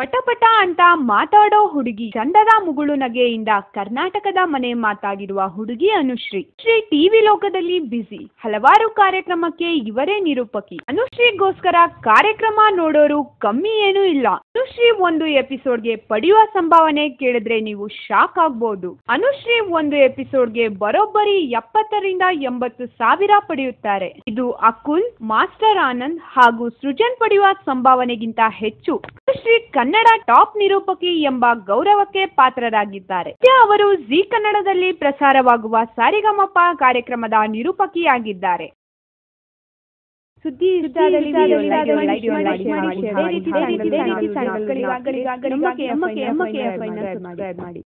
ಪಟಪಟ ಅಂತ ಮಾತಾಡೋ ಹುಡುಗಿ ಚಂದದ ಮುಗುಳು ನಗೆಯಿಂದ ಕರ್ನಾಟಕದ ಮನೆ ಮಾತಾಗಿರುವ ಹುಡುಗಿ ಅನುಶ್ರೀ. ಶ್ರೀ ಟಿವಿ ಲೋಕದಲ್ಲಿ ಬ್ಯುಸಿ ಹಲವಾರು ಕಾರ್ಯಕ್ರಮಕ್ಕೆ ಇವರೇ ನಿರೂಪಕಿ. ಅನುಶ್ರೀಗೋಸ್ಕರ ಕಾರ್ಯಕ್ರಮ ನೋಡೋರು ಕಮ್ಮಿ ಏನೂ ಇಲ್ಲ. ಅನುಶ್ರೀ ಒಂದು ಎಪಿಸೋಡ್ಗೆ ಪಡೆಯುವ ಸಂಭಾವನೆ ಕೇಳಿದ್ರೆ ನೀವು ಶಾಕ್ ಆಗ್ಬೋದು. ಅನುಶ್ರೀ ಒಂದು ಎಪಿಸೋಡ್ಗೆ ಬರೋಬ್ಬರಿ ಎಪ್ಪತ್ತರಿಂದ ಎಂಬತ್ತು ಸಾವಿರ ಪಡೆಯುತ್ತಾರೆ. ಇದು ಅಕುಲ್, ಮಾಸ್ಟರ್ ಆನಂದ್ ಹಾಗೂ ಸೃಜನ್ ಪಡೆಯುವ ಸಂಭಾವನೆಗಿಂತ ಹೆಚ್ಚು. ಅನುಶ್ರೀ ಕನ್ನಡ ಟಾಪ್ ನಿರೂಪಕಿ ಎಂಬ ಗೌರವಕ್ಕೆ ಪಾತ್ರರಾಗಿದ್ದಾರೆ. ಸದ್ಯ ಅವರು ಜಿ ಕನ್ನಡದಲ್ಲಿ ಪ್ರಸಾರವಾಗುವ ಸಾರಿಗಮಪ ಕಾರ್ಯಕ್ರಮದ ನಿರೂಪಕಿಯಾಗಿದ್ದಾರೆ. ಸುದ್ದಿ ಮಾಡಿ.